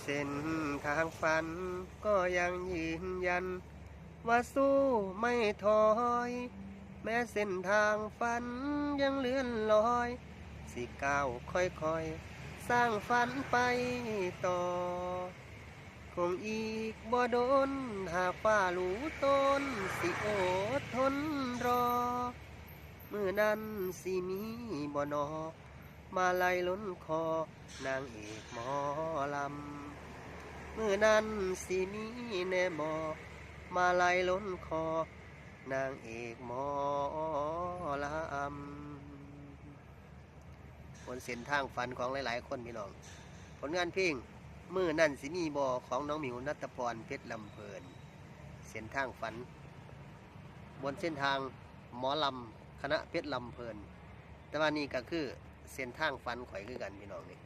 เส้นทางฝันก็ยังยืนยัน ว่าสู้ไม่ถอย แม้เส้นทางฝันยังเลื่อนลอย สิก้าวค่อยๆ สร้างฝันไปต่อ คงอีกบ่โดน หากฟ้ารู้ต้น สิอดทนรอ เมื่อนั้นสิมีบ่นอ มาไล่ล้นคอ นางเอกหมอลำเมื่อนั้นสิมีแน่บอมาไล่ล้นคอ นางเอกหมอลำบนเส้นทางฝันของหลาย ๆ คนพี่น้อง ผลงานเพลงเมื่อนั่นสิมีบอของน้องหมิวนัตพรเพชรลำเพลิน เส้นทางฝัน บนเส้นทางหมอลำคณะเพชรลำเพลิน แต่ว่านี่ก็คือ เส้นทางฝันข่อยคือกันพี่น้องนี่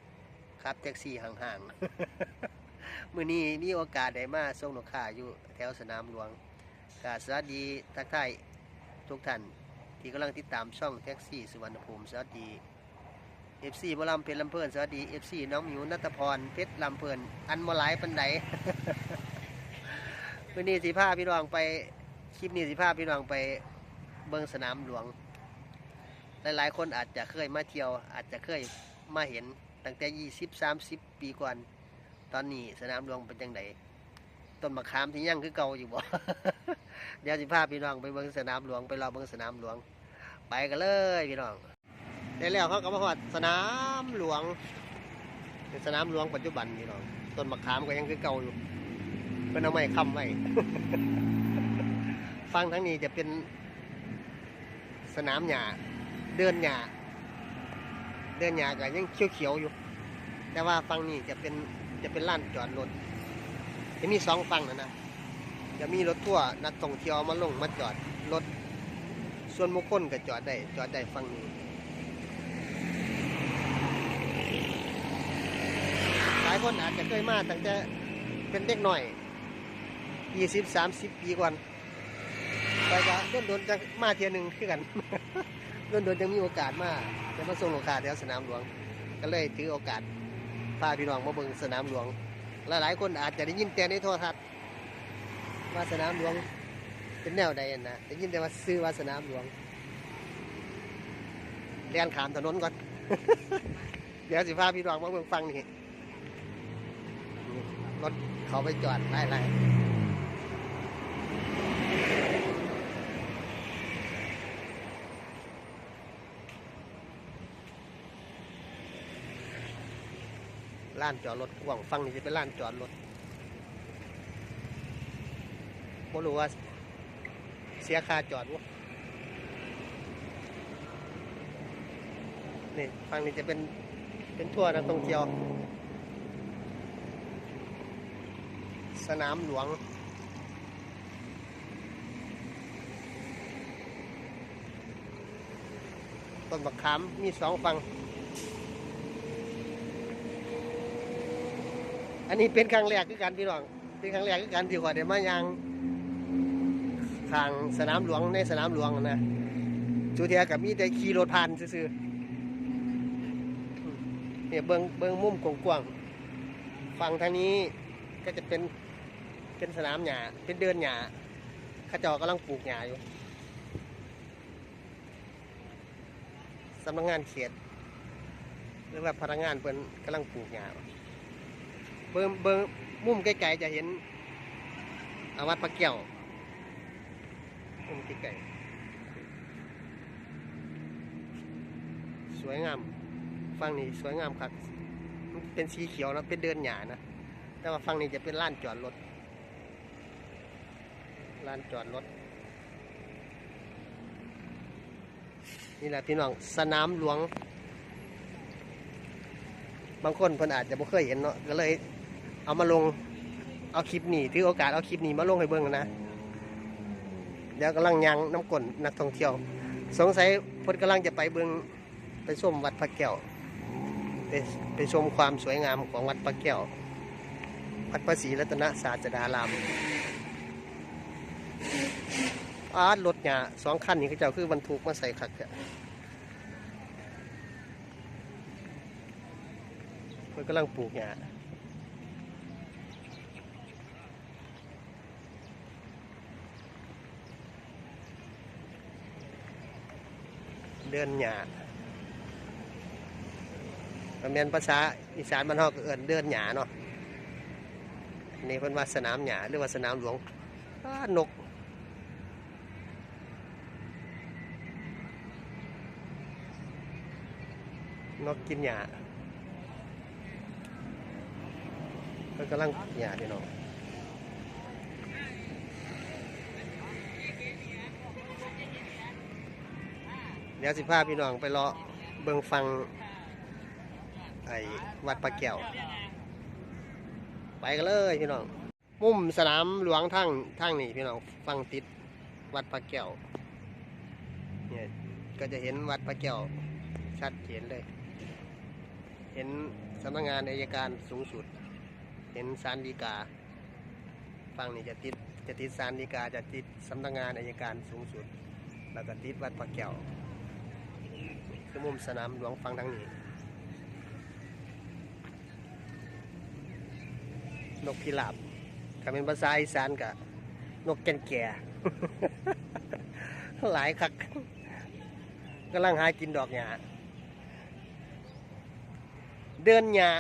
ครับแท็กซี่ห่างๆมื่อนี้มีโอกาสได้มาส่งลูกค้าอยู่แถวสนามหลวงกาสวัสดีทักทายทุกท่านที่กำลังติดตามช่องแท็กซี่สุวรรณภูมิสวัสดี FC บลำเพชรลำเพลินสวัสดี FC น้องหมิวนัทพรเพชรลำเพลินอันมาหลายปันไดมื่อนี้สิพาพี่น้องไปคลิปนี้สิพาพี่น้องไปเบิงสนามหลวง หลายๆ คนอาจจะเคยมาเที่ยว อาจจะเคยมาเห็นตั้งแต่20 30ปีก่อน ตอนนี้สนามหลวงเป็นจังไดต้นมะขามที่ยังคือเก่าอยู่บ่เดี๋ยวสิพาพี่น้องไปเบิ่งสนามหลวงไปรอเบิ่งสนามหลวง ไปกันเลยพี่น้องได้แล้วเขาก็มาฮอดสนามหลวงเป็นสนามหลวงปัจจุบันพี่น้องต้นมะขามก็ยังคือเก่าอยู่เป็นเอาไม้ค้ำไว้ฟังทั้งนี้จะเป็นสนามหญ้า เดินหญ้าเดินหญ้าก็ยังเขียวๆอยู่ แต่ว่าฝั่งนี้จะเป็นจะเป็นลานจอดรถจะมีสองฝั่งนะนะจะมีรถทั่วร์นักท่องเที่ยวมาลงมาจอดรถส่วนบุคคลก็จอดได้จอดได้ฝั่งนี้หลายคนอาจจะเคยมาตั้งแต่เป็นเด็กหน่อยยี่สิบสามสิบปีก่อนไปก็โดนโดนจะมาเทียหนึ่งคือกัน โดนโดนๆจะมีโอกาสมากจะมาส่งลูกค้าแถวสนามหลวง ก็เลยถือโอกาสพาพี่น้องมาเบิ่งสนามหลวง หลายๆคนอาจจะได้ยินแต่ในโทรทัศน์ว่าสนามหลวงเป็นแนวใดนะได้ยินแต่ว่าซื้อว่าสนามหลวงเลียนขามถนนก่อน เดี๋ยวสิพาพี่น้องมาเบิ่งฟังนี่รถเขาไปจอดไล่ๆล้านจอดรถกว้างฟังนี่จะเป็นล้านจอดรถบ่รู้ว่าเสียค่าจอดวะนี่ฟังนี่จะเป็นเป็นทั่วร์นักท่องเที่ยว สนามหลวงต้นบักขามมีสองฝั่ง อันนี้เป็นครั้งแรกคือกันพี่น้อง เป็นครั้งแรกคือกันที่ขอยได้มายางทางสนามหลวงในสนามหลวงนะจูเทียกับมีแต่ขี่รถผ่านซื่อๆเนี่ยเบิงเบิงมุมกว้างๆฝั่งทางนี้ก็จะเป็นเป็นสนามหญ้าเป็นเดินหญ้าข้าจอกำลังปลูกหญ้าอยู่สำนักงานเขตหรือว่าพนักงานเพิ่นกำลังปลูกหญ้า บิ่งเบิ่งมุมไกลๆจะเห็นอาวัดพระแก้วมุมไกลๆสวยงามฝั่งนี้สวยงามครับเป็นสีเขียวนะเป็นเดินหยานะแต่ว่าฝั่งนี้จะเป็นลานจอดรถลานจอดรถนี่แหละพี่น้องสนามหลวง บางคนเพิ่นอาจจะบ่เคยเห็นเนาะก็เลย เอามาลง เอาคลิปนี้ถือโอกาสเอาคลิปนี้มาลงให้เบิ่งนะเดี๋ยวกำลังยังน้ำกลนนักท่องเที่ยว สงสัยเพิ่นกำลังจะไปเบิ่งไปชมวัดพระแก้วไปไปชมความสวยงามของวัดพระแก้ววัดพระศรีรัตนศาสดารามอาร์ตรถเนี่ยสองคันนี่เขาเจ้าคือบรรทุกมาใส่ขักเนี่ยเพิ่นกำลังปลูกหญ้า ดินหญ้ามันเป็นภาษาอีสานบ้านฮาก็เอินเดินหญ้าเนาะนนี้เพิ่นว่าสนามหญ้าหรือว่าสนามหลวงนกนกกินหญ้ามันกำลังหญ้าพี่น้อง ดี๋ยวสิพาพี่น้องไปเลาะเบิงฟังไอ้วัดปลาแก้ว ไปกันเลยพี่น้อง มุมสนามหลวงทั้งทั้งนี่พี่น้องฟังติดวัดปลาแก้วเนี่ยก็จะเห็นวัดปลาแก้วชัดเจนเลย เห็นสำนักงานอายการสูงสุด เห็นศาลฎีกาฟังนี่จะติดจะติดศาลฎีกาจะติดสำนักงานอายการสูงสุด แล้วก็ติดวัดพระแก้วือมุมสนามหลวงฟังทางนี้ นกพิราบถ้าเป็นภาษาอีสานกับนกแก่นแก่หลายคักกำลังหากินดอกหญ้าเดินหญ้า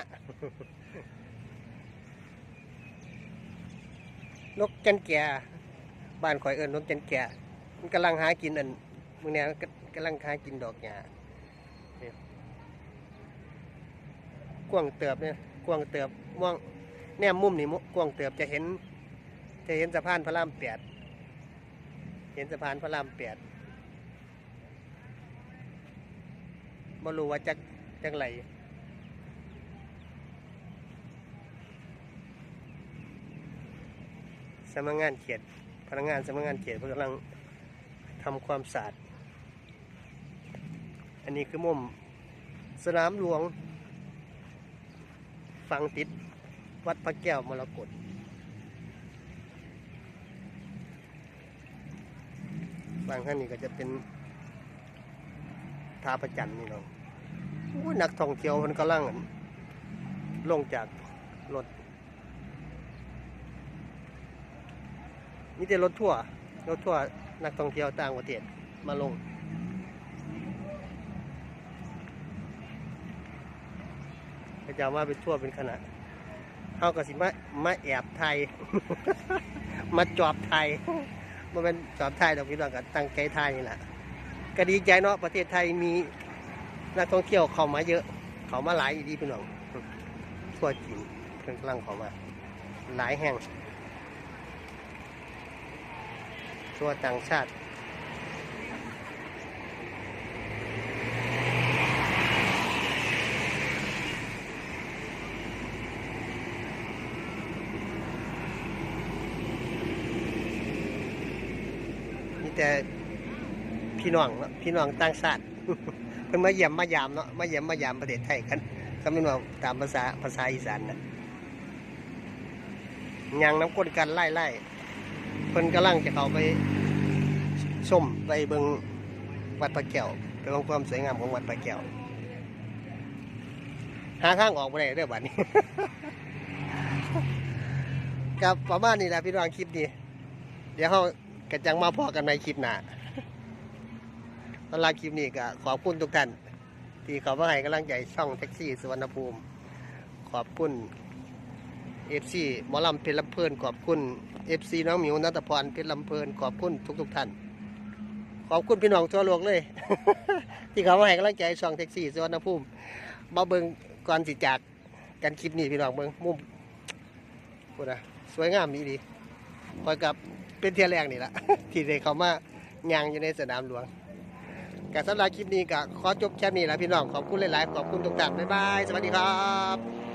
นกจันแก่บ้านข่อยเอิญนกจันแก่มันกำลังหากินอันมึงเนี่ยกำลังหากินดอกหญ้านี่ กว้างเติบเนี่ยกว้างเติบมองแนมมุมนี่มุกว้างเติบจะเห็น จะเห็นสะพานพระรามแปดเห็นสะพานพระรามแปดบ่รู้ว่าจักจักไหลสำนักงานเขตพนักงานสำนักงานเขตกำลังทำความสะอาด อันนี้คือมุมสนามหลวง ฝังติดวัดพระแก้วมรกตฝั่งข้างนี้ก็จะเป็นท่าประจันนี่เนาอู้นักท่องเที่ยวมันกำลังลงจากรถมีแต่รถทั่วร์รถทั่วร์นักท่องเที่ยวต่างประเทศมาลง ก็จะว่าเป็นทั่วเป็นขนาดเขาก็สิมามาแอบไทย มาจอบไทยมันเป็นจอบไทยดอกพี่น้องกันตั้งใจไทยนี่แหละก็ดีใจเนาะประเทศไทยมีนักท่องเที่ยวเข้ามาเยอะ เข้ามาหลายอีดีพี่น้องทั่วจีนเพิ่งกำลังเข้ามา หลายแห่งตัวต่างชาติ แต่พี่น้องเนาะพี่น้องต่างชาติเพิ่นมาเยี่ยมมายามเนาะมาเยี่ยมมายามประเทศไทยกันก็ไม่นว่าตามภาษาภาษาอีสานนะยังน้ำก้นกันไล่ไล่เพิ่นกำลังจะเขาไปชมไปเบิงวัดพระแก้วไปเบิงความสวยงามของวัดพระแก้วหาทางออกไปได้เด้อบัดนี้กับประมาณนี้แหละพี่น้องคลิปนี้ เดี๋ยวเรา กระจังมาพอกันในคลิปหน้าสำหรับคลิปนี้ก็ขอบคุณทุกท่าน ที่เขามาให้กำลังใจช่องแท็กซี่สุวรรณภูมิ ขอบคุณเอฟซีหมอลำเพชรลำเพลินขอบคุณเอฟซีน้องหมิวนัทพรเพชรลำเพลินขอบคุณทุกๆท่าน ขอบคุณพี่น้องทั่วโลกเลย ที่เขามาให้กำลังใจช่องแท็กซี่สุวรรณภูมิมาเบิ่งก่อนสิจากกันคลิปนี้พี่น้องเบิ่งมุมพูดนะสวยงามดีดีคอยกับ เป็นเที่ยแรกนี่แหละที่ได้เขามาย่างอยู่ในสนามหลวงกับสำหรับคลิปนี้ก็ขอจบแค่นี้แล้วพี่น้องขอบคุณหลายๆขอบคุณทุกท่านบ๊ายบาย สวัสดีครับ